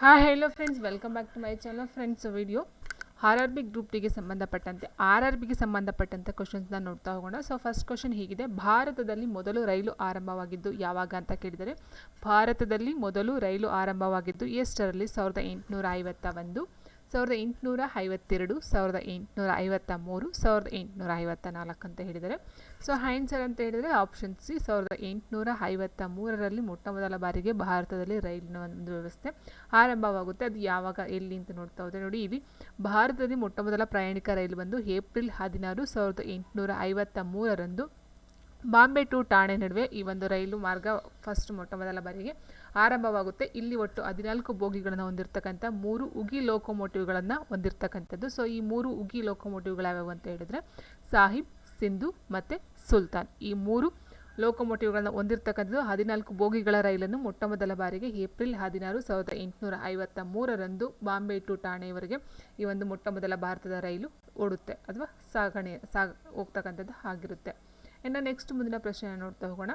Hi hello friends welcome back to my channel friends video R R B group ಟಿಗೆ ಸಂಬಂಧಪಟ್ಟಂತೆ R R ಬಿಗೆ ಸಂಬಂಧಪಟ್ಟಂತೆ ಕ್ವಶನ್ಸ್ನ ನೋಡ್ತಾ ಹೋಗೋಣ. ಸೊ ಫಸ್ಟ್ ಕ್ವಶನ್ ಹೀಗಿದೆ. ಭಾರತದಲ್ಲಿ ಮೊದಲು ರೈಲು ಆರಂಭವಾಗಿದ್ದು ಯಾವಾಗ ಅಂತ ಕೇಳಿದರೆ, ಭಾರತದಲ್ಲಿ ಮೊದಲು ರೈಲು ಆರಂಭವಾಗಿದ್ದು ಎಷ್ಟರಲ್ಲಿ? ಸಾವಿರದ ಎಂಟುನೂರ ಐವತ್ತ ಒಂದು ಸಾವಿರದ ಎಂಟುನೂರ ಐವತ್ತೆರಡು, ಸಾವಿರದ ಎಂಟುನೂರ ಐವತ್ತ ಮೂರು, ಸಾವಿರದ ಎಂಟುನೂರ ಐವತ್ತ ನಾಲ್ಕು ಅಂತ ಹೇಳಿದರೆ ಸೊ ಹೈನ್ಸರ್ ಅಂತ ಹೇಳಿದರೆ ಆಪ್ಷನ್ ಸಿ ಸಾವಿರದ ಎಂಟುನೂರ ಐವತ್ತ ಮೂರರಲ್ಲಿ ಮೊಟ್ಟ ಮೊದಲ ಬಾರಿಗೆ ಭಾರತದಲ್ಲಿ ರೈಲಿನ ಒಂದು ವ್ಯವಸ್ಥೆ ಆರಂಭವಾಗುತ್ತೆ. ಅದು ಯಾವಾಗ, ಎಲ್ಲಿ ಅಂತ ನೋಡ್ತಾ ಹೋದರೆ ನೋಡಿ, ಇಲ್ಲಿ ಭಾರತದಲ್ಲಿ ಮೊಟ್ಟ ಮೊದಲ ಪ್ರಯಾಣಿಕ ರೈಲು ಬಂದು ಏಪ್ರಿಲ್ ಹದಿನಾರು, ಸಾವಿರದ ಎಂಟುನೂರ ಐವತ್ತ ಮೂರರಂದು ಬಾಂಬೆ ಟು ಠಾಣೆ ನಡುವೆ ಈ ಒಂದು ರೈಲು ಮಾರ್ಗ ಫಸ್ಟ್ ಮೊಟ್ಟ ಮೊದಲ ಬಾರಿಗೆ ಆರಂಭವಾಗುತ್ತೆ. ಇಲ್ಲಿ ಒಟ್ಟು ಹದಿನಾಲ್ಕು ಬೋಗಿಗಳನ್ನು ಹೊಂದಿರತಕ್ಕಂಥ ಮೂರು ಉಗಿ ಲೋಕೋಮೋಟಿವ್ಗಳನ್ನು ಹೊಂದಿರತಕ್ಕಂಥದ್ದು. ಸೊ ಈ ಮೂರು ಉಗಿ ಲೋಕೋಮೋಟಿವ್ಗಳು ಯಾವ್ಯಾವು ಅಂತ ಹೇಳಿದರೆ, ಸಾಹಿಬ್, ಸಿಂಧು ಮತ್ತು ಸುಲ್ತಾನ್. ಈ ಮೂರು ಲೋಕೋಮೋಟಿವ್ಗಳನ್ನು ಹೊಂದಿರತಕ್ಕಂಥದ್ದು ಹದಿನಾಲ್ಕು ಬೋಗಿಗಳ ರೈಲನ್ನು ಮೊಟ್ಟ ಮೊದಲ ಬಾರಿಗೆ ಏಪ್ರಿಲ್ ಹದಿನಾರು ಸಾವಿರದ ಎಂಟುನೂರ ಐವತ್ತ ಮೂರರಂದು ಬಾಂಬೆ ಟು ಠಾಣೆಯವರೆಗೆ ಈ ಒಂದು ಮೊಟ್ಟ ಮೊದಲ ಭಾರತದ ರೈಲು ಓಡುತ್ತೆ ಅಥವಾ ಸಾಗಣೆ, ಸಾಗ ಹೋಗ್ತಕ್ಕಂಥದ್ದು ಆಗಿರುತ್ತೆ. ಇನ್ನು ನೆಕ್ಸ್ಟ್ ಮುಂದಿನ ಪ್ರಶ್ನೆ ನೋಡ್ತಾ ಹೋಗೋಣ.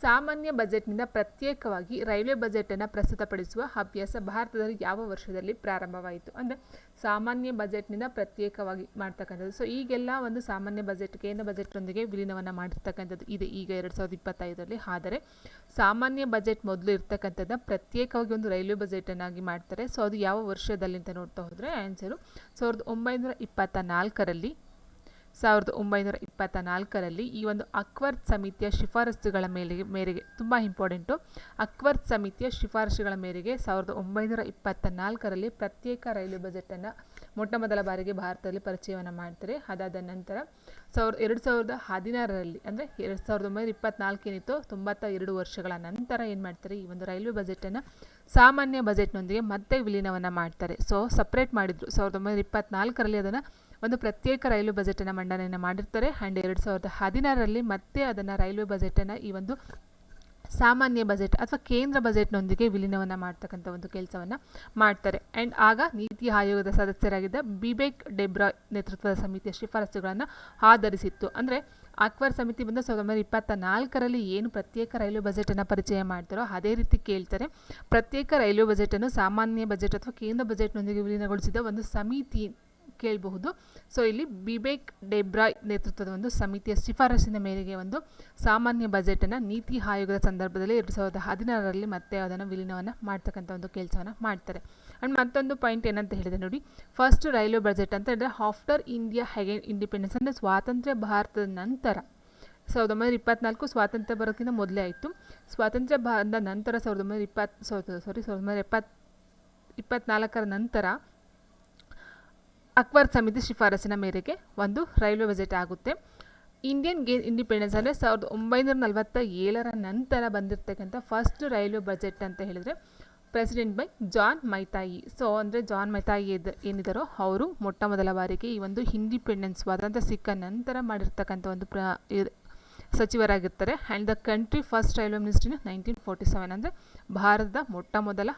ಸಾಮಾನ್ಯ ಬಜೆಟ್ನಿಂದ ಪ್ರತ್ಯೇಕವಾಗಿ ರೈಲ್ವೆ ಬಜೆಟನ್ನು ಪ್ರಸ್ತುತಪಡಿಸುವ ಅಭ್ಯಾಸ ಭಾರತದಲ್ಲಿ ಯಾವ ವರ್ಷದಲ್ಲಿ ಪ್ರಾರಂಭವಾಯಿತು? ಅಂದರೆ ಸಾಮಾನ್ಯ ಬಜೆಟ್ನಿಂದ ಪ್ರತ್ಯೇಕವಾಗಿ ಮಾಡ್ತಕ್ಕಂಥದ್ದು. ಸೊ ಈಗೆಲ್ಲ ಒಂದು ಸಾಮಾನ್ಯ ಬಜೆಟ್, ಕೇಂದ್ರ ಬಜೆಟ್ನೊಂದಿಗೆ ವಿಲೀನವನ್ನು ಮಾಡಿರ್ತಕ್ಕಂಥದ್ದು. ಇದೆ ಈಗ ಎರಡು ಸಾವಿರದ ಇಪ್ಪತ್ತೈದರಲ್ಲಿ. ಆದರೆ, ಸಾಮಾನ್ಯ ಬಜೆಟ್ ಮೊದಲು ಇರ್ತಕ್ಕಂಥದ್ದು ಪ್ರತ್ಯೇಕವಾಗಿ ಒಂದು ರೈಲ್ವೆ ಬಜೆಟನ್ನಾಗಿ ಮಾಡ್ತಾರೆ. ಸೊ ಅದು ಯಾವ ವರ್ಷದಲ್ಲಿ ಅಂತ ನೋಡ್ತಾ ಹೋದರೆ ಆನ್ಸರು ಸಾವಿರದ ಒಂಬೈನೂರ ಇಪ್ಪತ್ತ ನಾಲ್ಕರಲ್ಲಿ ಸಾವಿರದ ಒಂಬೈನೂರ ಇಪ್ಪತ್ತ ನಾಲ್ಕರಲ್ಲಿ ಈ ಒಂದು ಅಕ್ವರ್ ಸಮಿತಿಯ ಶಿಫಾರಸುಗಳ ಮೇಲೆ, ಮೇರೆಗೆ ತುಂಬ ಇಂಪಾರ್ಟೆಂಟು. ಅಕ್ವರ್ ಸಮಿತಿಯ ಶಿಫಾರಸುಗಳ ಮೇರೆಗೆ ಸಾವಿರದ ಒಂಬೈನೂರ ಇಪ್ಪತ್ತ ನಾಲ್ಕರಲ್ಲಿ ಪ್ರತ್ಯೇಕ ರೈಲ್ವೆ ಬಜೆಟನ್ನು ಮೊಟ್ಟ ಮೊದಲ ಬಾರಿಗೆ ಭಾರತದಲ್ಲಿ ಪರಿಚಯವನ್ನು ಮಾಡ್ತಾರೆ. ಅದಾದ ನಂತರ ಸಾವಿರ ಎರಡು ಸಾವಿರದ ಹದಿನಾರರಲ್ಲಿ ಅಂದರೆ ಎರಡು ಸಾವಿರದ ಒಂಬೈನೂರ ಇಪ್ಪತ್ತ್ನಾಲ್ಕೇನಿತ್ತು ತೊಂಬತ್ತ ಎರಡು ವರ್ಷಗಳ ನಂತರ ಏನು ಮಾಡ್ತಾರೆ? ಈ ಒಂದು ರೈಲ್ವೆ ಬಜೆಟನ್ನು ಸಾಮಾನ್ಯ ಬಜೆಟ್ನೊಂದಿಗೆ ಮತ್ತೆ ವಿಲೀನವನ್ನು ಮಾಡ್ತಾರೆ. ಸೊ ಸಪ್ರೇಟ್ ಮಾಡಿದರು. ಸಾವಿರದ ಒಂಬೈನೂರ ಇಪ್ಪತ್ತ್ನಾಲ್ಕರಲ್ಲಿ ಅದನ್ನು ಒಂದು ಪ್ರತ್ಯೇಕ ರೈಲ್ವೆ ಬಜೆಟನ್ನು ಮಂಡನೆಯನ್ನು ಮಾಡಿರ್ತಾರೆ. ಆ್ಯಂಡ್ ಎರಡು ಸಾವಿರದ ಹದಿನಾರರಲ್ಲಿ ಮತ್ತೆ ಅದನ್ನು ರೈಲ್ವೆ ಬಜೆಟನ್ನು ಈ ಒಂದು ಸಾಮಾನ್ಯ ಬಜೆಟ್ ಅಥವಾ ಕೇಂದ್ರ ಬಜೆಟ್ನೊಂದಿಗೆ ವಿಲೀನವನ್ನು ಮಾಡ್ತಕ್ಕಂಥ ಒಂದು ಕೆಲಸವನ್ನು ಮಾಡ್ತಾರೆ. ಆ್ಯಂಡ್ ಆಗ ನೀತಿ ಆಯೋಗದ ಸದಸ್ಯರಾಗಿದ್ದ ಬಿಬೇಕ್ ಡೆಬ್ರಾಯ್ ನೇತೃತ್ವದ ಸಮಿತಿಯ ಶಿಫಾರಸುಗಳನ್ನು ಆಧರಿಸಿತ್ತು. ಅಂದರೆ ಅಕ್ಬರ್ ಸಮಿತಿ ಬಂದು ಸಾವಿರದ ಒಂಬೈನೂರ ಇಪ್ಪತ್ತ ನಾಲ್ಕರಲ್ಲಿ ಏನು ಪ್ರತ್ಯೇಕ ರೈಲ್ವೆ ಬಜೆಟನ್ನು ಪರಿಚಯ ಮಾಡ್ತಾರೋ ಅದೇ ರೀತಿ ಕೇಳ್ತಾರೆ. ಪ್ರತ್ಯೇಕ ರೈಲ್ವೆ ಬಜೆಟನ್ನು ಸಾಮಾನ್ಯ ಬಜೆಟ್ ಅಥವಾ ಕೇಂದ್ರ ಬಜೆಟ್ನೊಂದಿಗೆ ವಿಲೀನಗೊಳಿಸಿದ ಒಂದು ಸಮಿತಿ ಕೇಳಬಹುದು. ಸೊ ಇಲ್ಲಿ ಬಿಬೇಕ್ ಡೆಬ್ರಾಯ್ ನೇತೃತ್ವದ ಒಂದು ಸಮಿತಿಯ ಶಿಫಾರಸಿನ ಮೇರೆಗೆ ಒಂದು ಸಾಮಾನ್ಯ ಬಜೆಟನ್ನು ನೀತಿ ಆಯೋಗದ ಸಂದರ್ಭದಲ್ಲಿ ಎರಡು ಸಾವಿರದ ಹದಿನಾರರಲ್ಲಿ ಮತ್ತೆ ಅದನ್ನು ವಿಲೀನವನ್ನು ಮಾಡ್ತಕ್ಕಂಥ ಒಂದು ಕೆಲಸವನ್ನು ಮಾಡ್ತಾರೆ. ಆ್ಯಂಡ್ ಮತ್ತೊಂದು ಪಾಯಿಂಟ್ ಏನಂತ ಹೇಳಿದೆ ನೋಡಿ ಫಸ್ಟ್ ರೈಲ್ವೆ ಬಜೆಟ್ ಅಂತ ಹೇಳಿದ್ರೆ ಆಫ್ಟರ್ ಇಂಡಿಯಾ ಹೆಗೆ ಇಂಡಿಪೆಂಡೆನ್ಸ್ ಅಂದರೆ ಸ್ವಾತಂತ್ರ್ಯ ಭಾರತದ ನಂತರ. ಸಾವಿರದ ಒಂಬೈನೂರ ಇಪ್ಪತ್ನಾಲ್ಕು ಸ್ವಾತಂತ್ರ್ಯ ಬರೋಕ್ಕಿಂತ ಮೊದಲೇ ಆಯಿತು. ಸ್ವಾತಂತ್ರ್ಯ ಬಂದ ನಂತರ ಸಾವಿರದ ಒಂಬೈನೂರ ಇಪ್ಪತ್ತು ಸಾರಿ ಸಾವಿರದ ಒಂಬೈನೂರ ಎಪ್ಪತ್ತು, ಇಪ್ಪತ್ನಾಲ್ಕರ ನಂತರ ಅಕ್ಬರ್ ಸಮಿತಿ ಶಿಫಾರಸಿನ ಮೇರೆಗೆ ಒಂದು ರೈಲ್ವೆ ಬಜೆಟ್ ಆಗುತ್ತೆ. ಇಂಡಿಯನ್ ಗೇ, ಇಂಡಿಪೆಂಡೆನ್ಸ್ ಅಂದರೆ ಸಾವಿರದ ಒಂಬೈನೂರ ನಲವತ್ತ ಏಳರ ನಂತರ ಬಂದಿರತಕ್ಕಂಥ ಫಸ್ಟ್ ರೈಲ್ವೆ ಬಜೆಟ್ ಅಂತ ಹೇಳಿದರೆ president by John Matthai so ಅಂದರೆ ಜಾನ್ ಮೈತಾಯಿ ಎದ್ ಏನಿದ್ದಾರೋ ಅವರು ಮೊಟ್ಟ ಮೊದಲ ಬಾರಿಗೆ ಈ ಒಂದು ಇಂಡಿಪೆಂಡೆನ್ಸ್ ಸ್ವಾತಂತ್ರ್ಯ ಸಿಕ್ಕ ನಂತರ ಮಾಡಿರ್ತಕ್ಕಂಥ ಒಂದು ಪ್ರ ಸಚಿವರಾಗಿರ್ತಾರೆ. And the country first railway ಮಿನಿಸ್ಟ್ರಿನ nineteen forty seven ಅಂದರೆ ಭಾರತದ ಮೊಟ್ಟ ಮೊದಲ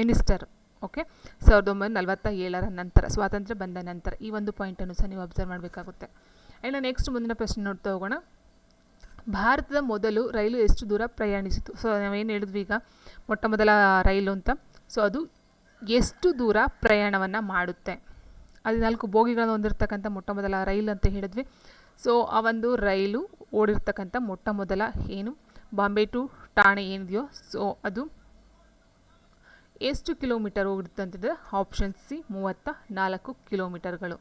ಮಿನಿಸ್ಟರ್ ಓಕೆ ಸಾವಿರದ ಒಂಬೈನೂರ ನಲವತ್ತ ಏಳರ ನಂತರ, ಸ್ವಾತಂತ್ರ್ಯ ಬಂದ ನಂತರ ಈ ಒಂದು ಪಾಯಿಂಟನ್ನು ಸಹ ನೀವು ಅಬ್ಸರ್ವ್ ಮಾಡಬೇಕಾಗುತ್ತೆ. ಆ್ಯಂಡ್ ನೆಕ್ಸ್ಟ್ ಮುಂದಿನ ಪ್ರಶ್ನೆ ನೋಡ್ತಾ ಹೋಗೋಣ. ಭಾರತದ ಮೊದಲು ರೈಲು ಎಷ್ಟು ದೂರ ಪ್ರಯಾಣಿಸಿತು? ಸೊ ನಾವೇನು ಹೇಳಿದ್ವಿ ಈಗ? ಮೊಟ್ಟ ಮೊದಲ ರೈಲು ಅಂತ. ಸೊ ಅದು ಎಷ್ಟು ದೂರ ಪ್ರಯಾಣವನ್ನು ಮಾಡುತ್ತೆ? ಹದಿನಾಲ್ಕು ಬೋಗಿಗಳನ್ನು ಹೊಂದಿರತಕ್ಕಂಥ ಮೊಟ್ಟ ಮೊದಲ ರೈಲು ಅಂತ ಹೇಳಿದ್ವಿ. ಸೊ ಆ ಒಂದು ರೈಲು ಓಡಿರ್ತಕ್ಕಂಥ ಮೊಟ್ಟ ಮೊದಲ ಏನು? ಬಾಂಬೆ ಟು ಠಾಣೆ ಏನಿದೆಯೋ? ಸೊ ಅದು ಎಷ್ಟು ಕಿಲೋಮೀಟರ್ ಹೋಗುತ್ತೆ ಅಂತಿದ್ರೆ ಆಪ್ಷನ್ ಸಿ ಮೂವತ್ತ ನಾಲ್ಕು ಕಿಲೋಮೀಟರ್ಗಳು.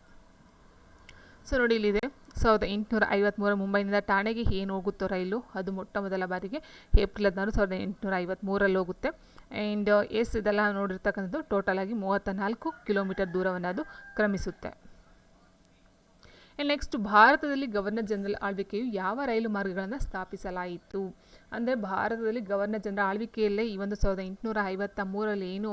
ಸೊ ನೋಡಿ ಇಲ್ಲಿದೆ. ಸಾವಿರದ ಎಂಟುನೂರ ಐವತ್ತ್ಮೂರ ಮುಂಬೈನಿಂದ ಠಾಣೆಗೆ ಏನು ಹೋಗುತ್ತೋ ರೈಲು, ಅದು ಮೊಟ್ಟ ಮೊದಲ ಬಾರಿಗೆ ಏಪ್ರಿಲ್ ಹದಿನಾರು ಸಾವಿರದ ಎಂಟುನೂರ ಐವತ್ತ್ಮೂರಲ್ಲಿ ಹೋಗುತ್ತೆ. ಆ್ಯಂಡ್ ಎಸ್ ಇದೆಲ್ಲ ನೋಡಿರ್ತಕ್ಕಂಥದ್ದು ಟೋಟಲ್ ಆಗಿ ಮೂವತ್ತ ನಾಲ್ಕು ಕಿಲೋಮೀಟರ್ ದೂರವನ್ನು ಅದು ಕ್ರಮಿಸುತ್ತೆ. ನೆಕ್ಸ್ಟ್ ಭಾರತದಲ್ಲಿ ಗವರ್ನರ್ ಜನರಲ್ ಆಳ್ವಿಕೆಯು ಯಾವ ರೈಲು ಮಾರ್ಗಗಳನ್ನು ಸ್ಥಾಪಿಸಲಾಯಿತು? ಅಂದರೆ ಭಾರತದಲ್ಲಿ ಗವರ್ನರ್ ಜನರಲ್ ಆಳ್ವಿಕೆಯಲ್ಲೇ ಈ ಒಂದು ಸಾವಿರದ ಎಂಟುನೂರ ಐವತ್ತ ಮೂರರಲ್ಲಿ ಏನು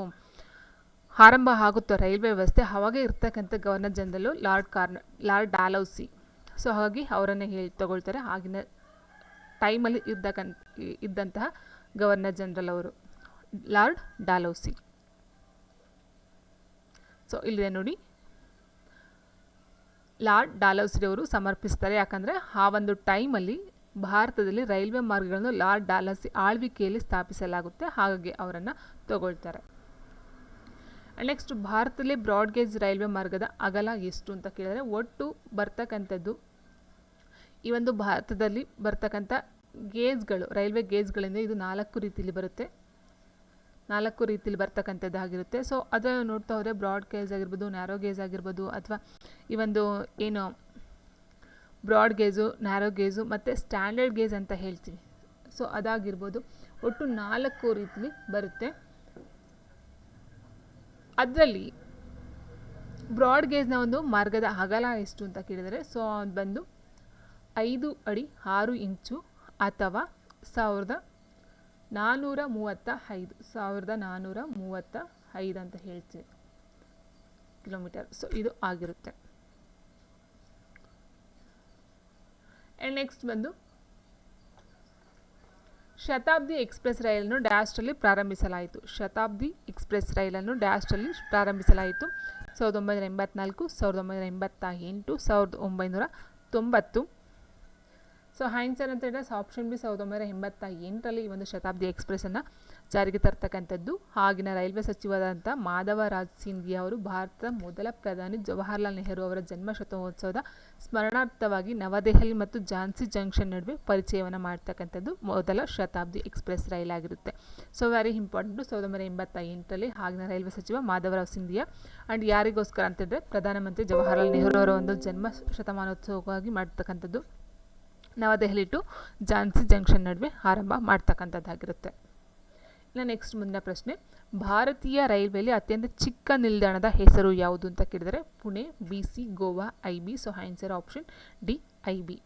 ಆರಂಭ ಆಗುತ್ತೋ ರೈಲ್ವೆ ವ್ಯವಸ್ಥೆ, ಅವಾಗೇ ಇರ್ತಕ್ಕಂಥ ಗವರ್ನರ್ ಜನರಲ್ಲು ಲಾರ್ಡ್ ಕಾರ್ನ, ಲಾರ್ಡ್ ಡಾಲೌಸಿ. ಸೊ ಹಾಗಾಗಿ ಅವರನ್ನೇ ಹೇಳಿ ತಗೊಳ್ತಾರೆ. ಆಗಿನ ಟೈಮಲ್ಲಿ ಇದ್ದಕ್ಕಂತ ಇದ್ದಂತಹ ಗವರ್ನರ್ ಜನರಲ್ ಅವರು ಲಾರ್ಡ್ ಡಾಲೌಸಿ. ಸೊ ಇಲ್ಲಿದೆ ನೋಡಿ. ಲಾರ್ಡ್ ಡಾಲೌಸಿಯವರು ಸಮರ್ಪಿಸ್ತಾರೆ. ಯಾಕಂದರೆ ಆ ಒಂದು ಟೈಮಲ್ಲಿ ಭಾರತದಲ್ಲಿ ರೈಲ್ವೆ ಮಾರ್ಗಗಳನ್ನು ಲಾರ್ಡ್ ಡಾಲಸಿ ಆಳ್ವಿಕೆಯಲ್ಲಿ ಸ್ಥಾಪಿಸಲಾಗುತ್ತೆ. ಹಾಗಾಗಿ ಅವರನ್ನು ತಗೊಳ್ತಾರೆ. ನೆಕ್ಸ್ಟ್, ಭಾರತದಲ್ಲಿ ಬ್ರಾಡ್ಗೇಜ್ ರೈಲ್ವೆ ಮಾರ್ಗದ ಅಗಲ ಎಷ್ಟು ಅಂತ ಕೇಳಿದರೆ, ಒಟ್ಟು ಬರ್ತಕ್ಕಂಥದ್ದು ಈ ಒಂದು ಭಾರತದಲ್ಲಿ ಬರ್ತಕ್ಕಂಥ ಗೇಜ್ಗಳು, ರೈಲ್ವೆ ಗೇಜ್ಗಳಿಂದ ಇದು ನಾಲ್ಕು ರೀತಿಯಲ್ಲಿ ಬರುತ್ತೆ. ನಾಲ್ಕು ರೀತಿಯಲ್ಲಿ ಬರ್ತಕ್ಕಂಥದ್ದಾಗಿರುತ್ತೆ ಸೊ ಅದನ್ನು ನೋಡ್ತಾ ಹೋದರೆ ಬ್ರಾಡ್ ಗೇಜ್ ಆಗಿರ್ಬೋದು ನ್ಯಾರೋ ಗೇಜ್ ಆಗಿರ್ಬೋದು ಅಥವಾ ಈ ಒಂದು ಏನು ಬ್ರಾಡ್ ಗೇಜು ನ್ಯಾರೋ ಗೇಜು ಮತ್ತು ಸ್ಟ್ಯಾಂಡರ್ಡ್ ಗೇಜ್ ಅಂತ ಹೇಳ್ತೀವಿ. ಸೊ ಅದಾಗಿರ್ಬೋದು. ಒಟ್ಟು ನಾಲ್ಕು ರೀತಿಲಿ ಬರುತ್ತೆ. ಅದರಲ್ಲಿ ಬ್ರಾಡ್ ಗೇಜ್ನ ಒಂದು ಮಾರ್ಗದ ಅಗಲ ಎಷ್ಟು ಅಂತ ಕೇಳಿದರೆ ಸೊ ಅದು ಬಂದು ಐದು ಅಡಿ ಆರು ಇಂಚು ಅಥವಾ ಸಾವಿರದ ನಾನ್ನೂರ ಮೂವತ್ತ ಐದು ಸಾವಿರದ ನಾನ್ನೂರ ಮೂವತ್ತ ಐದು ಅಂತ ಹೇಳ್ತೀವಿ ಕಿಲೋಮೀಟರ್. ಸೊ ಇದು ಆಗಿರುತ್ತೆ. ಆ್ಯಂಡ್ ನೆಕ್ಸ್ಟ್ ಬಂದು, ಶತಾಬ್ದಿ ಎಕ್ಸ್ಪ್ರೆಸ್ ರೈಲನ್ನು ಡ್ಯಾಶ್ಟಲ್ಲಿ ಪ್ರಾರಂಭಿಸಲಾಯಿತು. ಶತಾಬ್ದಿ ಎಕ್ಸ್ಪ್ರೆಸ್ ರೈಲನ್ನು ಡ್ಯಾಶ್ಟಲ್ಲಿ ಪ್ರಾರಂಭಿಸಲಾಯಿತು. ಸಾವಿರದ ಒಂಬೈನೂರ ಎಂಬತ್ನಾಲ್ಕು, ಸಾವಿರದ ಒಂಬೈನೂರ ಎಂಬತ್ತ ಎಂಟು ಸಾವಿರದ ಒಂಬೈನೂರ ತೊಂಬತ್ತು. ಸೊ ಹೈನ್ಸ್ ಅಂತ ಹೇಳಿದ್ರೆ ಆಪ್ಷನ್ ಬಿ ಸಾವಿರದ ಒಂಬೈನೂರ ಎಂಬತ್ತ ಎಂಟರಲ್ಲಿ ಈ ಒಂದು ಶತಾಬ್ದಿ ಎಕ್ಸ್ಪ್ರೆಸ್ಸನ್ನು ಜಾರಿಗೆ ತರ್ತಕ್ಕಂಥದ್ದು. ಆಗಿನ ರೈಲ್ವೆ ಸಚಿವರಾದಂಥ ಮಾಧವರಾಜ್ ಸಿಂಧಿಯಾ ಅವರು ಭಾರತದ ಮೊದಲ ಪ್ರಧಾನಿ ಜವಾಹರ್ಲಾಲ್ ನೆಹರು ಅವರ ಜನ್ಮ ಶತಮಾನೋತ್ಸವದ ಸ್ಮರಣಾರ್ಥವಾಗಿ ನವದೆಹಲಿ ಮತ್ತು ಝಾನ್ಸಿ ಜಂಕ್ಷನ್ ನಡುವೆ ಪರಿಚಯವನ್ನು ಮಾಡ್ತಕ್ಕಂಥದ್ದು ಮೊದಲ ಶತಾಬ್ದಿ ಎಕ್ಸ್ಪ್ರೆಸ್ ರೈಲ್ ಆಗಿರುತ್ತೆ. ಸೊ ವೆರಿ ಇಂಪಾರ್ಟೆಂಟು ಸಾವಿರದ ಒಂಬೈನೂರ ಎಂಬತ್ತ ಎಂಟರಲ್ಲಿ ಆಗಿನ ರೈಲ್ವೆ ಸಚಿವ ಮಾಧವರಾವ್ ಸಿಂಧಿಯಾ ಆ್ಯಂಡ್ ಯಾರಿಗೋಸ್ಕರ ಅಂತಂದರೆ ಪ್ರಧಾನಮಂತ್ರಿ ಜವಾಹರ್ಲಾಲ್ ನೆಹರು ಅವರ ಒಂದು ಜನ್ಮ ಶತಮಾನೋತ್ಸವವಾಗಿ ಮಾಡ್ತಕ್ಕಂಥದ್ದು. ನವದೆಹಲಿ ಟು ಝಾನ್ಸಿ ಜಂಕ್ಷನ್ ನಡುವೆ ಆರಂಭ ಮಾಡ್ತಕ್ಕಂಥದ್ದಾಗಿರುತ್ತೆ. ಇನ್ನು ನೆಕ್ಸ್ಟ್ ಮುಂದಿನ ಪ್ರಶ್ನೆ, ಭಾರತೀಯ ರೈಲ್ವೆಯಲ್ಲಿ ಅತ್ಯಂತ ಚಿಕ್ಕ ನಿಲ್ದಾಣದ ಹೆಸರು ಯಾವುದು ಅಂತ ಕೇಳಿದರೆ Pune, B C, Goa, I B, so answer option D, I B.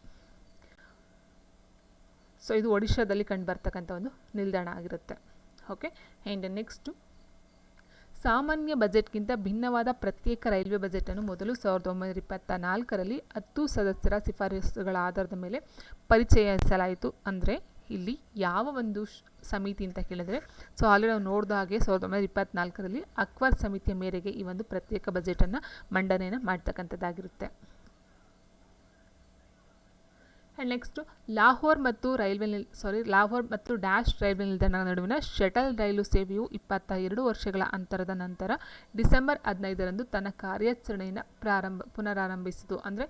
So ಇದು ಒಡಿಶಾದಲ್ಲಿ ಕಂಡುಬರ್ತಕ್ಕಂಥ ಒಂದು ನಿಲ್ದಾಣ ಆಗಿರುತ್ತೆ. ಓಕೆ ಆ್ಯಂಡ್ ನೆಕ್ಸ್ಟು ಸಾಮಾನ್ಯ ಬಜೆಟ್ಗಿಂತ ಭಿನ್ನವಾದ ಪ್ರತ್ಯೇಕ ರೈಲ್ವೆ ಬಜೆಟನ್ನು ಮೊದಲು ಸಾವಿರದ ಒಂಬೈನೂರ ಇಪ್ಪತ್ತ ನಾಲ್ಕರಲ್ಲಿ ಹತ್ತು ಸದಸ್ಯರ ಶಿಫಾರಸುಗಳ ಆಧಾರದ ಮೇಲೆ ಪರಿಚಯಿಸಲಾಯಿತು. ಅಂದರೆ ಇಲ್ಲಿ ಯಾವ ಒಂದು ಸಮಿತಿ ಅಂತ ಕೇಳಿದರೆ, ಸೊ ಅಲ್ಲಿ ನಾವು ನೋಡಿದ ಹಾಗೆ ಸಾವಿರದ ಒಂಬೈನೂರ ಇಪ್ಪತ್ತ್ನಾಲ್ಕರಲ್ಲಿ ಅಕ್ವರ್ ಸಮಿತಿಯ ಮೇರೆಗೆ ಈ ಒಂದು ಪ್ರತ್ಯೇಕ ಬಜೆಟನ್ನು ಮಂಡನೆಯನ್ನು ಮಾಡ್ತಕ್ಕಂಥದ್ದಾಗಿರುತ್ತೆ. ಆ್ಯಂಡ್ ನೆಕ್ಸ್ಟು ಲಾಹೋರ್ ಮತ್ತು ರೈಲ್ವೆ ನಿಲ್ ಸಾರಿ ಲಾಹೋರ್ ಮತ್ತು ಡ್ಯಾಶ್ ರೈಲ್ವೆ ನಿಲ್ದಾಣ ನಡುವಿನ ಶಟಲ್ ರೈಲು ಸೇವೆಯು ಇಪ್ಪತ್ತ ಎರಡು ವರ್ಷಗಳ ಅಂತರದ ನಂತರ ಡಿಸೆಂಬರ್ ಹದಿನೈದರಂದು ತನ್ನ ಕಾರ್ಯಾಚರಣೆಯನ್ನು ಪ್ರಾರಂಭ, ಪುನರಾರಂಭಿಸಿತು. ಅಂದರೆ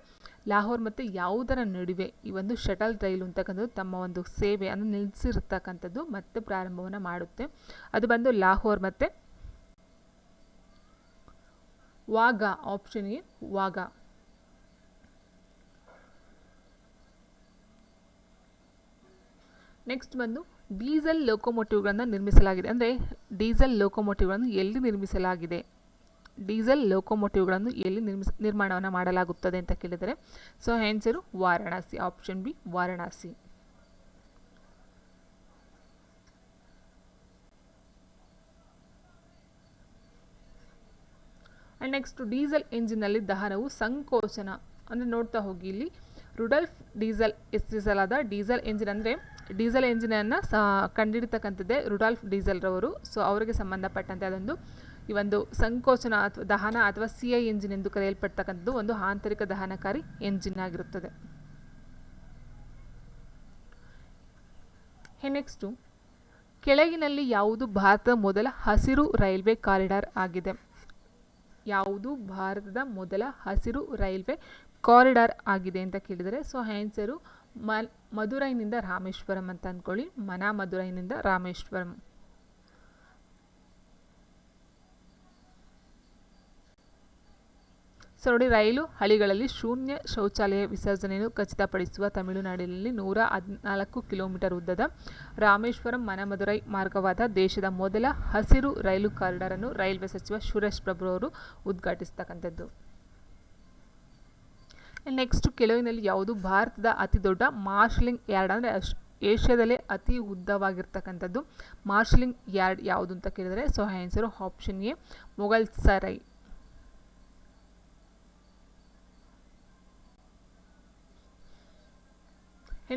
ಲಾಹೋರ್ ಮತ್ತು ಯಾವುದರ ನಡುವೆ ಈ ಒಂದು ಶಟಲ್ ರೈಲು ಅಂತಕ್ಕಂಥದ್ದು ತಮ್ಮ ಒಂದು ಸೇವೆ ಅನ್ನು ನಿಲ್ಲಿಸಿರ್ತಕ್ಕಂಥದ್ದು ಮತ್ತೆ ಪ್ರಾರಂಭವನ್ನು ಮಾಡುತ್ತೆ. ಅದು ಬಂದು ಲಾಹೋರ್ ಮತ್ತು Wagah option A Wagah next ಬಂದು ಡೀಸೆಲ್ ಲೋಕೋಮೋಟಿವ್ಗಳನ್ನು ನಿರ್ಮಿಸಲಾಗಿದೆ. ಅಂದರೆ ಡೀಸೆಲ್ ಲೋಕೋಮೋಟಿವ್ಗಳನ್ನು ಎಲ್ಲಿ ನಿರ್ಮಿಸಲಾಗಿದೆ? ಡೀಸೆಲ್ ಲೋಕೋಮೋಟಿವ್ಗಳನ್ನು ಎಲ್ಲಿ ನಿರ್ಮಿಸ, ನಿರ್ಮಾಣವನ್ನು ಮಾಡಲಾಗುತ್ತದೆ ಅಂತ ಕೇಳಿದರೆ, so answer Varanasi option B Varanasi. And next diesel ಎಂಜಿನಲ್ಲಿ ದಹನವು ಸಂಕೋಚನ. ಅಂದರೆ ನೋಡ್ತಾ ಹೋಗಿ ಇಲ್ಲಿ, ರುಡಲ್ಫ್ ಡೀಸೆಲ್ ಹೆಸರಿಸಲಾದ ಡೀಸೆಲ್ ಎಂಜಿನ್ ಅಂದರೆ ಡೀಸೆಲ್ ಎಂಜಿನನ್ನು ಸ ಕಂಡಿಡ್ತಕ್ಕಂಥದ್ದೇ ರುಡಾಲ್ಫ್ ಡೀಸೆಲ್ರವರು ಸೊ ಅವರಿಗೆ ಸಂಬಂಧಪಟ್ಟಂತೆ ಅದೊಂದು ಈ ಒಂದು ಸಂಕೋಚನ ಅಥವಾ ದಹನ ಅಥವಾ ಸಿ ಐ ಎಂಜಿನ್ ಎಂದು ಕರೆಯಲ್ಪಡ್ತಕ್ಕಂಥದ್ದು ಒಂದು ಆಂತರಿಕ ದಹನಕಾರಿ ಎಂಜಿನ್ ಆಗಿರುತ್ತದೆ. ನೆಕ್ಸ್ಟು ಕೆಳಗಿನಲ್ಲಿ ಯಾವುದು ಭಾರತದ ಮೊದಲ ಹಸಿರು ರೈಲ್ವೆ ಕಾರಿಡಾರ್ ಆಗಿದೆ? ಯಾವುದು ಭಾರತದ ಮೊದಲ ಹಸಿರು ರೈಲ್ವೆ ಕಾರಿಡಾರ್ ಆಗಿದೆ ಅಂತ ಕೇಳಿದರೆ, ಸೊ ಆನ್ಸರು ಮ ಮದುರೈನಿಂದ ರಾಮೇಶ್ವರಂ ಅಂತ ಅಂದ್ಕೊಳ್ಳಿ ಮನ ಮಧುರೈನಿಂದ ರಾಮೇಶ್ವರಂ. ಸೊ ನೋಡಿ, ರೈಲು ಹಳಿಗಳಲ್ಲಿ ಶೂನ್ಯ ಶೌಚಾಲಯ ವಿಸರ್ಜನೆಯನ್ನು ಖಚಿತಪಡಿಸುವ ತಮಿಳುನಾಡಿನಲ್ಲಿ ನೂರ ಹದಿನಾಲ್ಕು ಕಿಲೋಮೀಟರ್ ಉದ್ದದ ರಾಮೇಶ್ವರಂ ಮನಮದುರೈ ಮಾರ್ಗವಾದ ದೇಶದ ಮೊದಲ ಹಸಿರು ರೈಲು ಕಾರಿಡಾರನ್ನು ರೈಲ್ವೆ ಸಚಿವ ಸುರೇಶ್ ಪ್ರಭು ಅವರು ಉದ್ಘಾಟಿಸ್ತಕ್ಕಂಥದ್ದು. ನೆಕ್ಸ್ಟ್ ಕೆಲವಿನಲ್ಲಿ ಯಾವುದು? ಭಾರತದ ಅತಿ ದೊಡ್ಡ ಮಾರ್ಷಲಿಂಗ್ ಯಾರ್ಡ್ ಅಂದರೆ ಏಷ್ಯಾದಲ್ಲೇ ಅತಿ ಉದ್ದವಾಗಿರ್ತಕ್ಕಂಥದ್ದು. ಮಾರ್ಷಲಿಂಗ್ ಯಾರ್ಡ್ ಯಾವುದು ಅಂತ ಕೇಳಿದರೆ so answer option A, Mughal Sarai.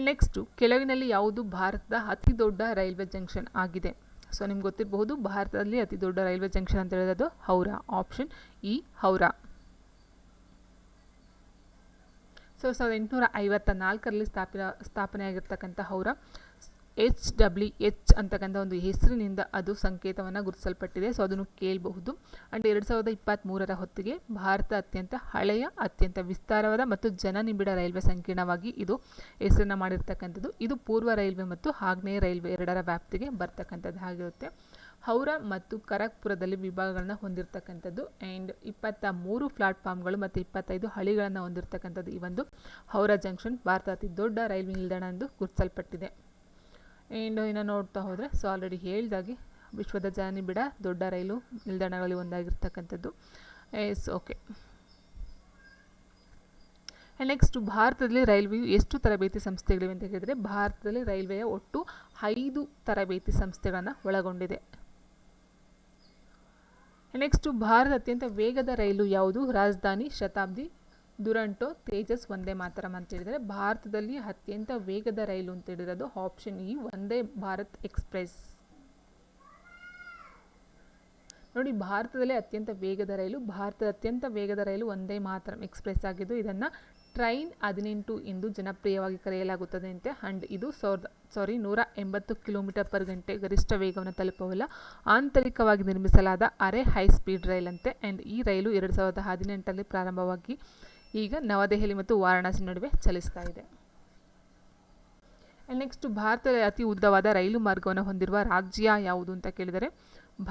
Next ಕೆಲವಿನಲ್ಲಿ ಯಾವುದು? ಭಾರತದ ಅತಿ ದೊಡ್ಡ ರೈಲ್ವೆ ಜಂಕ್ಷನ್ ಆಗಿದೆ. ಸೊ ನಿಮ್ಗೆ ಗೊತ್ತಿರಬಹುದು, ಭಾರತದಲ್ಲಿ ಅತಿ ದೊಡ್ಡ ರೈಲ್ವೆ ಜಂಕ್ಷನ್ ಅಂತ ಹೇಳೋದು Howrah. Option E, Howrah. So ಸಾವಿರದ ಎಂಟುನೂರ ಐವತ್ತ ನಾಲ್ಕರಲ್ಲಿ ಸ್ಥಾಪಿತ ಸ್ಥಾಪನೆಯಾಗಿರ್ತಕ್ಕಂಥ ಅವರ ಎಚ್ ಡಬ್ಲ್ಯೂ ಎಚ್ ಅಂತಕ್ಕಂಥ ಒಂದು ಹೆಸರಿನಿಂದ ಅದು ಸಂಕೇತವನ್ನು ಗುರುತಿಸಲ್ಪಟ್ಟಿದೆ. ಸೊ ಅದನ್ನು ಕೇಳಬಹುದು. ಆ್ಯಂಡ್ ಎರಡು ಸಾವಿರದ ಇಪ್ಪತ್ತ್ಮೂರರ ಹೊತ್ತಿಗೆ ಭಾರತ ಅತ್ಯಂತ ಹಳೆಯ, ಅತ್ಯಂತ ವಿಸ್ತಾರವಾದ ಮತ್ತು ಜನನಿಬಿಡ ರೈಲ್ವೆ ಸಂಕೀರ್ಣವಾಗಿ ಇದು ಹೆಸರನ್ನು ಮಾಡಿರ್ತಕ್ಕಂಥದ್ದು. ಇದು ಪೂರ್ವ ರೈಲ್ವೆ ಮತ್ತು ಆಗ್ನೇಯ ರೈಲ್ವೆ ಎರಡರ ವ್ಯಾಪ್ತಿಗೆ ಬರ್ತಕ್ಕಂಥದ್ದು ಆಗಿರುತ್ತೆ ಹೌರಾ ಮತ್ತು ಖರಗ್ಪುರದಲ್ಲಿ ವಿಭಾಗಗಳನ್ನು ಹೊಂದಿರತಕ್ಕಂಥದ್ದು. ಆ್ಯಂಡ್ ಇಪ್ಪತ್ತ ಮೂರು ಪ್ಲಾಟ್ಫಾರ್ಮ್ಗಳು ಮತ್ತು ಇಪ್ಪತ್ತೈದು ಹಳಿಗಳನ್ನು ಹೊಂದಿರತಕ್ಕಂಥದ್ದು ಈ ಒಂದು ಹೌರಾ ಜಂಕ್ಷನ್ ಭಾರತ ಅತಿ ದೊಡ್ಡ ರೈಲ್ವೆ ನಿಲ್ದಾಣ ಎಂದು ಗುರುತಿಸಲ್ಪಟ್ಟಿದೆ. ಆ್ಯಂಡ್ ಇನ್ನು ನೋಡ್ತಾ ಹೋದರೆ ಸೊ ಆಲ್ರೆಡಿ ಹೇಳ್ದಾಗೆ ವಿಶ್ವದ ಜಾನಿಬಿಡ ದೊಡ್ಡ ರೈಲು ನಿಲ್ದಾಣಗಳಲ್ಲಿ ಒಂದಾಗಿರ್ತಕ್ಕಂಥದ್ದು. ಎಸ್ ಓಕೆ ನೆಕ್ಸ್ಟ್ ಭಾರತದಲ್ಲಿ ರೈಲ್ವೆಯು ಎಷ್ಟು ತರಬೇತಿ ಸಂಸ್ಥೆಗಳಿವೆ ಅಂತ ಹೇಳಿದರೆ ಭಾರತದಲ್ಲಿ ರೈಲ್ವೆಯ ಒಟ್ಟು ಐದು ತರಬೇತಿ ಸಂಸ್ಥೆಗಳನ್ನು ಒಳಗೊಂಡಿದೆ. ನೆಕ್ಸ್ಟು ಭಾರತ ಅತ್ಯಂತ ವೇಗದ ರೈಲು ಯಾವುದು? ರಾಜಧಾನಿ ಶತಾಬ್ದಿ ದುರಂಟೋ ತೇಜಸ್ ವಂದೇ ಮಾತರಂ ಅಂತ ಹೇಳಿದರೆ ಭಾರತದಲ್ಲಿ ಅತ್ಯಂತ ವೇಗದ ರೈಲು ಅಂತ ಹೇಳಿರೋದು option E Vande Bharat express ನೋಡಿ, ಭಾರತದಲ್ಲೇ ಅತ್ಯಂತ ವೇಗದ ರೈಲು ಭಾರತದ ಅತ್ಯಂತ ವೇಗದ ರೈಲು ವಂದೇ ಮಾತರಂ ಎಕ್ಸ್ಪ್ರೆಸ್ ಆಗಿದ್ದು ಇದನ್ನು ಟ್ರೈನ್ ಹದಿನೆಂಟು ಎಂದು ಜನಪ್ರಿಯವಾಗಿ ಕರೆಯಲಾಗುತ್ತದೆ ಅಂತೆ ಆ್ಯಂಡ್ ಇದು ಸಾವಿರದ, ಸಾರಿ ನೂರ ಎಂಬತ್ತು ಕಿಲೋಮೀಟರ್ ಪರ್ ಗಂಟೆ ಗರಿಷ್ಠ ವೇಗವನ್ನು ತಲುಪಬಲ್ಲ ಆಂತರಿಕವಾಗಿ ನಿರ್ಮಿಸಲಾದ ಅರೆ ಹೈ ಸ್ಪೀಡ್ ರೈಲ್ ಅಂತೆ ಆ್ಯಂಡ್ ಈ ರೈಲು ಎರಡು ಸಾವಿರದ ಹದಿನೆಂಟರಲ್ಲಿ ಪ್ರಾರಂಭವಾಗಿ ಈಗ ನವದೆಹಲಿ ಮತ್ತು ವಾರಾಣಸಿ ನಡುವೆ ಚಲಿಸ್ತಾ ಇದೆ. ನೆಕ್ಸ್ಟ್ ಭಾರತದಲ್ಲಿ ಅತಿ ಉದ್ದವಾದ ರೈಲು ಮಾರ್ಗವನ್ನು ಹೊಂದಿರುವ ರಾಜ್ಯ ಯಾವುದು ಅಂತ ಕೇಳಿದರೆ,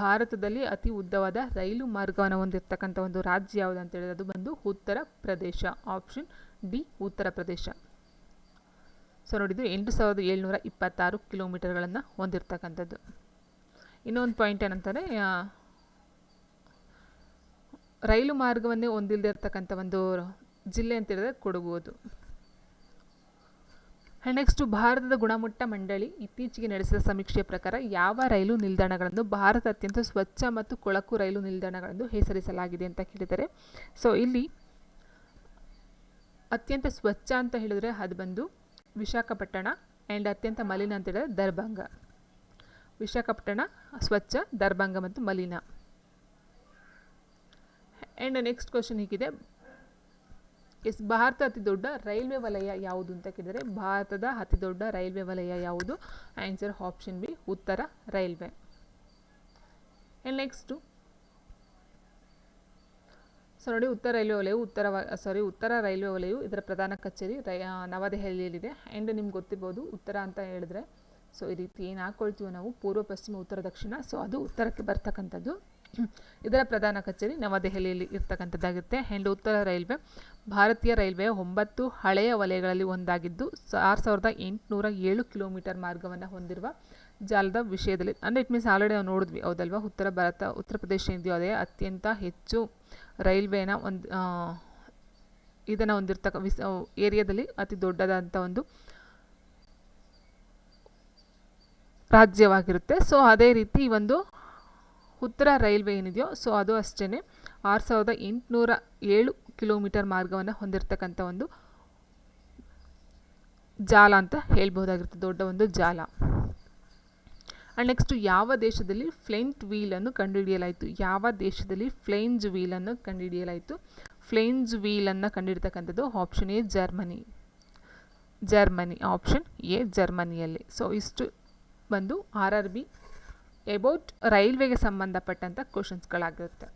ಭಾರತದಲ್ಲಿ ಅತಿ ಉದ್ದವಾದ ರೈಲು ಮಾರ್ಗವನ್ನು ಹೊಂದಿರತಕ್ಕಂಥ ಒಂದು ರಾಜ್ಯ ಯಾವುದು ಅಂತ ಹೇಳಿದ್ರೆ ಅದು ಬಂದು Uttar Pradesh. Option D Uttar Pradesh. So ನೋಡಿದ್ದು ಎಂಟು ಸಾವಿರದ ಏಳ್ನೂರ ಇಪ್ಪತ್ತಾರು ಕಿಲೋಮೀಟರ್ಗಳನ್ನು ಹೊಂದಿರತಕ್ಕಂಥದ್ದು. ಇನ್ನೊಂದು ಪಾಯಿಂಟ್ ಏನಂತಾರೆ ರೈಲು ಮಾರ್ಗವನ್ನೇ ಹೊಂದಿಲ್ಲದೆ ಇರ್ತಕ್ಕಂಥ ಒಂದು ಜಿಲ್ಲೆ ಅಂತ ಹೇಳಿದ್ರೆ ಕೊಡಗು ಅದು ನೆಕ್ಸ್ಟು ಭಾರತದ ಗುಣಮಟ್ಟ ಮಂಡಳಿ ಇತ್ತೀಚೆಗೆ ನಡೆಸಿದ ಸಮೀಕ್ಷೆಯ ಪ್ರಕಾರ ಯಾವ ರೈಲು ನಿಲ್ದಾಣಗಳನ್ನು ಭಾರತ ಅತ್ಯಂತ ಸ್ವಚ್ಛ ಮತ್ತು ಕೊಳಕು ರೈಲು ನಿಲ್ದಾಣಗಳನ್ನು ಹೆಸರಿಸಲಾಗಿದೆ ಅಂತ ಕೇಳಿದರೆ ಸೊ ಇಲ್ಲಿ ಅತ್ಯಂತ ಸ್ವಚ್ಛ ಅಂತ ಹೇಳಿದ್ರೆ ಅದು ಬಂದು ವಿಶಾಖಪಟ್ಟಣ ಆ್ಯಂಡ್ ಅತ್ಯಂತ ಮಲಿನ ಅಂತ ಹೇಳಿದ್ರೆ ದರ್ಭಂಗ. ವಿಶಾಖಪಟ್ಟಣ, ಸ್ವಚ್ಛ, ದರ್ಭಂಗ ಮತ್ತು ಮಲಿನ. ಆ್ಯಂಡ್ ನೆಕ್ಸ್ಟ್ ಕ್ವಶನ್ ಹೀಗಿದೆ. ಎಸ್ ಭಾರತ ಅತಿ ದೊಡ್ಡ ರೈಲ್ವೆ ವಲಯ ಯಾವುದು ಅಂತ ಕೇಳಿದರೆ ಭಾರತದ ಅತಿ ದೊಡ್ಡ ರೈಲ್ವೆ ವಲಯ ಯಾವುದು? ಆನ್ಸರ್ ಆಪ್ಷನ್ ಬಿ ಉತ್ತರ ರೈಲ್ವೆ. ಆ್ಯಂಡ್ ನೆಕ್ಸ್ಟು ಸೊ ನೋಡಿ ಉತ್ತರ ರೈಲ್ವೆ ವಲಯವು ಉತ್ತರ ಸಾರಿ ಉತ್ತರ ರೈಲ್ವೆ ವಲಯವು ಇದರ ಪ್ರಧಾನ ಕಚೇರಿ ರೈ ನವದೆಹಲಿಯಲ್ಲಿದೆ. ಆ್ಯಂಡ್ ನಿಮ್ಗೆ ಗೊತ್ತಿರ್ಬೋದು ಉತ್ತರ ಅಂತ ಹೇಳಿದ್ರೆ ಸೊ ಈ ರೀತಿ ಏನು ಹಾಕ್ಕೊಳ್ತೀವೋ ನಾವು? ಪೂರ್ವ, ಪಶ್ಚಿಮ, ಉತ್ತರ, ದಕ್ಷಿಣ. ಸೊ ಅದು ಉತ್ತರಕ್ಕೆ ಬರ್ತಕ್ಕಂಥದ್ದು. ಇದರ ಪ್ರಧಾನ ಕಚೇರಿ ನವದೆಹಲಿಯಲ್ಲಿ ಇರ್ತಕ್ಕಂಥದ್ದಾಗಿರುತ್ತೆ ಆ್ಯಂಡ್ ಉತ್ತರ ರೈಲ್ವೆ, ಭಾರತೀಯ ರೈಲ್ವೆಯ ಒಂಬತ್ತು ಹಳೆಯ ವಲಯಗಳಲ್ಲಿ ಒಂದಾಗಿದ್ದು ಆರು ಸಾವಿರದ ಎಂಟುನೂರ ಏಳು ಕಿಲೋಮೀಟರ್ ಮಾರ್ಗವನ್ನು ಹೊಂದಿರುವ ಜಾಲದ ವಿಷಯದಲ್ಲಿ. ಅಂದರೆ ಇಟ್ ಮೀನ್ಸ್ ಆಲ್ರೆಡಿ ನಾವು ನೋಡಿದ್ವಿ. ಹೌದಲ್ವಾ? ಉತ್ತರ ಭಾರತ, ಉತ್ತರ ಪ್ರದೇಶ ಇದೆಯೋ ಅದೇ ಅತ್ಯಂತ ಹೆಚ್ಚು ರೈಲ್ವೇನ ಒಂದು ಇದನ್ನು ಹೊಂದಿರ್ತಕ್ಕ ವಿಸ್ ಏರಿಯಾದಲ್ಲಿ ಅತಿ ದೊಡ್ಡದಾದಂಥ ಒಂದು ರಾಜ್ಯವಾಗಿರುತ್ತೆ. ಸೊ ಅದೇ ರೀತಿ ಒಂದು ಉತ್ತರ ರೈಲ್ವೆ ಏನಿದೆಯೋ ಸೊ ಅದು ಅಷ್ಟೇ ಆರು ಸಾವಿರದ ಎಂಟುನೂರ ಏಳು ಕಿಲೋಮೀಟರ್ ಮಾರ್ಗವನ್ನು ಹೊಂದಿರತಕ್ಕಂಥ ಒಂದು ಜಾಲ ಅಂತ ಹೇಳ್ಬೋದಾಗಿರುತ್ತೆ ದೊಡ್ಡ ಒಂದು ಜಾಲ. ಆ್ಯಂಡ್ ನೆಕ್ಸ್ಟು ಯಾವ ದೇಶದಲ್ಲಿ ಫ್ಲೆಂಟ್ ವೀಲನ್ನು ಕಂಡುಹಿಡಿಯಲಾಯಿತು? ಯಾವ ದೇಶದಲ್ಲಿ ಫ್ಲೇಂಜ್ ವೀಲನ್ನು ಕಂಡುಹಿಡಿಯಲಾಯಿತು? ಫ್ಲೇಂಜ್ ವೀಲನ್ನು ಕಂಡುಹಿಡ್ತಕ್ಕಂಥದ್ದು option A Germany Germany option A ಜರ್ಮನಿಯಲ್ಲಿ ಸೊ ಇಷ್ಟು ಬಂದು ಆರ್ ಆರ್ ಬಿ ಎಬೌಟ್ ರೈಲ್ವೆಗೆ ಸಂಬಂಧಪಟ್ಟಂಥ ಕ್ವಶನ್ಸ್ಗಳಾಗಿರುತ್ತೆ